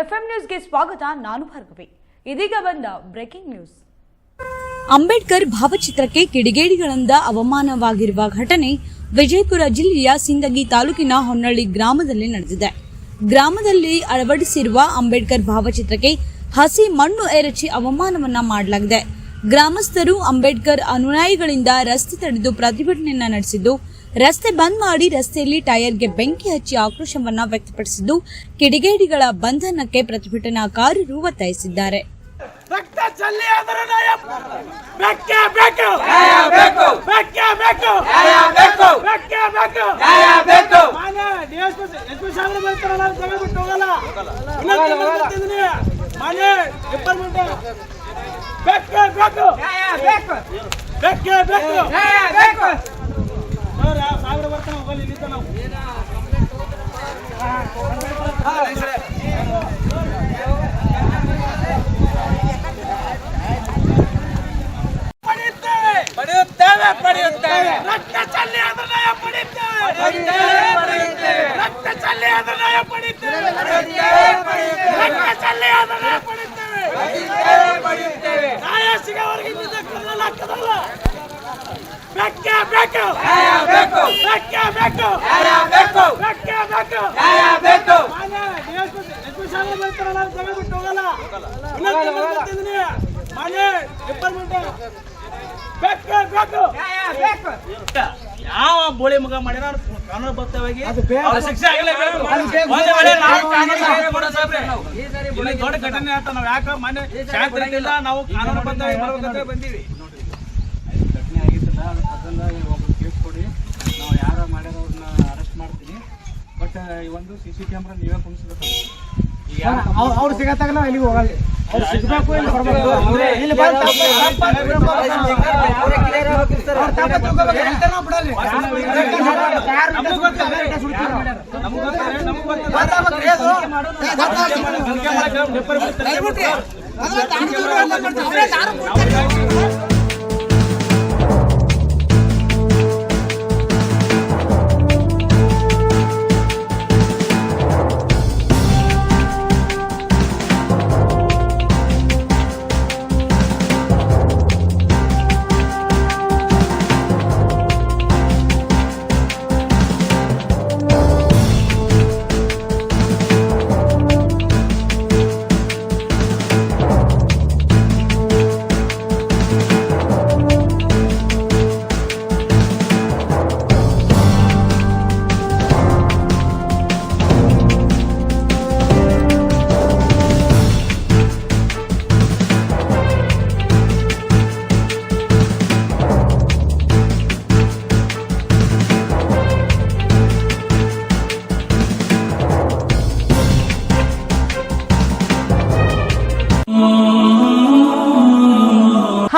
FM ನ್ಯೂಸ್ಗೆ ಸ್ವಾಗತ, ನಾನು ಭಾರ್ಗವಿ. ಇದೀಗ ಬಂದ ಬ್ರೇಕಿಂಗ್ ನ್ಯೂಸ್ ಅಂಬೇಡ್ಕರ್ ಭಾವಚಿತ್ರಕ್ಕೆ ಕಿಡಿಗೇಡಿಗಳಿಂದ ಅವಮಾನವಾಗಿರುವ ಘಟನೆ ವಿಜಯಪುರ ಜಿಲ್ಲೆಯ ಸಿಂದಗಿ ತಾಲೂಕಿನ ಹೊನ್ನಳ್ಳಿ ಗ್ರಾಮದಲ್ಲಿ ನಡೆದಿದೆ. ಗ್ರಾಮದಲ್ಲಿ ಅಳವಡಿಸಿರುವ ಅಂಬೇಡ್ಕರ್ ಭಾವಚಿತ್ರಕ್ಕೆ ಹಸಿ ಮಣ್ಣು ಎರಚಿ ಅವಮಾನವನ್ನ ಮಾಡಲಾಗಿದೆ. ಗ್ರಾಮಸ್ಥರು ಅಂಬೇಡ್ಕರ್ ಅನುಯಾಯಿಗಳಿಂದ ರಸ್ತೆ ತಡೆದು ಪ್ರತಿಭಟನೆಯನ್ನ ನಡೆಸಿದ್ದು ರಸ್ತೆ ಬಂದ್ ಮಾಡಿ ರಸ್ತೆಯಲ್ಲಿ ಟೈರ್ಗೆ ಬೆಂಕಿ ಹಚ್ಚಿ ಆಕ್ರೋಶವನ್ನ ವ್ಯಕ್ತಪಡಿಸಿದ್ದು ಕಿಡಿಗೇಡಿಗಳ ಬಂಧನಕ್ಕೆ ಪ್ರತಿಭಟನಾಕಾರರು ಒತ್ತಾಯಿಸಿದ್ದಾರೆ ರಕ್ತ ಬೆಕ್ಕೆ ಆದರೂ ಬೆಕ್ಕೆ ಬೇಕೇ. ಪಡೆಯುತ್ತೇವೆ ಪಡೆಯುತ್ತೇವೆ. ರಕ್ತ ಚೆಲ್ಲಿ ಅದನ್ನ ಪಡೆಯುತ್ತೇವೆ. ರಕ್ತ ಚಲ್ಲೆ ಅದನ್ನ ಪಡೆಯುತ್ತೇವೆ ಪಡೆಯುತ್ತೇವೆ ಪಡೆಯುತ್ತೇವೆ ರಕ್ತ ಚೆಲ್ಲಿ ಆದರೂ ನ್ಯಾಯ ಪಡೆಯುತ್ತೇವೆ ಪಡೆಯುತ್ತೇವೆ ಪಡೆಯುತ್ತೇವೆ ನ್ಯಾಯ ಸಿಗೋವರೆಗೆ ಇಲ್ಲಿಂದ ಕರ್ನಲ್ ಹಾಕದಲ್ಲ ಬೇಕೇ ಬೇಕು ನ್ಯಾಯ ಬೇಕು ಬೇಕೇ ಬೇಕು ನ್ಯಾಯ ಬೇಕು ಬೇಕೇ ಬೇಕು ನ್ಯಾಯ ಬೇಕು ಬರ್ತಾರಲ್ಲ ಬಿಟ್ಟು ಹೋಗಲ್ಲ ಡಿಪಾರ್ಟ್ಮೆಂಟ್ ಬೇಕೇ ಬೇಕು ನ್ಯಾಯ ಬೇಕು ಯಾವ ಬೋಳಿ ಮಗ ಮಾಡ್ಯಾರ ಅವ್ರು ಕಾನೂನು ಬದ್ಧವಾಗಿ ಶಿಕ್ಷೆ ಆಗಲೇಬೇಕು ಒಂದು ವೇಳೆ ನಾವು ಕಾನೂನು ಕೊಡೋ ಸಾಹೇಬ್ರೆ, ದೊಡ್ಡ ಘಟನೆ ಆತ. ನಾವು ಯಾಕೆ ಮನೆ ಶಾಂತಿ ನಾವು ಕಾನೂನು ಬದ್ಧವಾಗಿ ಮಾಡ್ಬೇಕಂತ ಬಂದೀವಿ. ಒಂದು ಸಿ ಸಿ ಕ್ಯಾಮ್ರಾ ನೀವೇ ಕುಣಿಸ್ಬೇಕು ಅವ್ರು ನಾವು ಇಲ್ಲಿಗೆ ಹೋಗಲ್ಲ ಅವ್ರು ಸಿಗಬೇಕು ಇಲ್ಲಿ ಬರ್ಬೇಕು ಇಲ್ಲಿ ಬಂದು ನಮಗೂ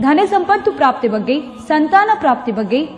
ಧನ ಸಂಪತ್ತು ಪ್ರಾಪ್ತಿ ಬಗ್ಗೆ ಸಂತಾನ ಪ್ರಾಪ್ತಿ ಬಗ್ಗೆ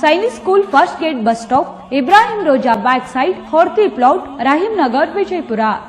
Sainik school first gate bus stop Ibrahim Roza back side Horti plot Rahim Nagar Vijayapura